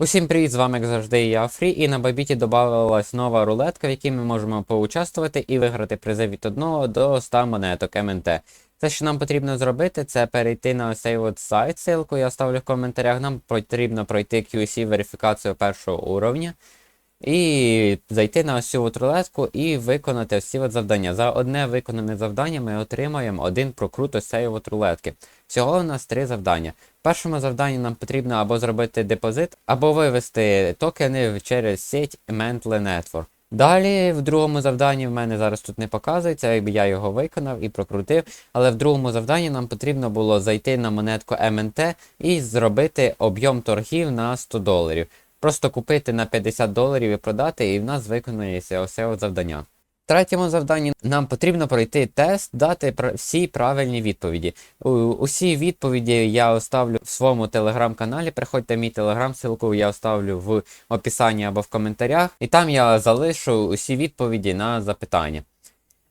Усім привіт, з вами як завжди я Фрі, і на Бабіті додавалась нова рулетка, в якій ми можемо поучаствувати і виграти призи від 1 до 100 монеток МНТ. Все, що нам потрібно зробити, це перейти на цей от сайт, ссылку я ставлю в коментарях. Нам потрібно пройти QC верифікацію першого уровня. І зайти на ось цю от рулетку і виконати всі от завдання. За одне виконане завдання ми отримаємо один прокрут ось цієї от рулетки. Всього у нас три завдання. В першому завданні нам потрібно або зробити депозит, або вивести токени через сеть Mental Network. Далі, в другому завданні в мене зараз тут не показується, якби я його виконав і прокрутив. Але в другому завданні нам потрібно було зайти на монетку МНТ і зробити об'єм торгів на 100 доларів. Просто купити на 50 доларів і продати, і в нас виконується оце завдання. В третьому завданні нам потрібно пройти тест, дати всі правильні відповіді. Усі відповіді я оставлю в своєму телеграм-каналі. Приходьте мій телеграм, ссылку я оставлю в описанні або в коментарях. І там я залишу усі відповіді на запитання.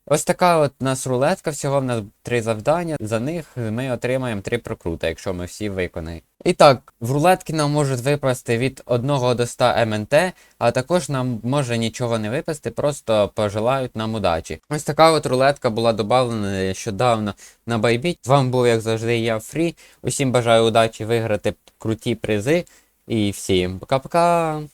Ось така от у нас рулетка, всього в нас три завдання. За них ми отримаємо три прокрути, якщо ми всі виконаємо. І так, в рулетки нам можуть випасти від 1 до 100 МНТ, а також нам може нічого не випасти, просто пожелають нам удачі. Ось така от рулетка була додана нещодавно на. З вами був, як завжди, я Фрі. Усім бажаю удачі виграти круті призи. І всім пока-пока!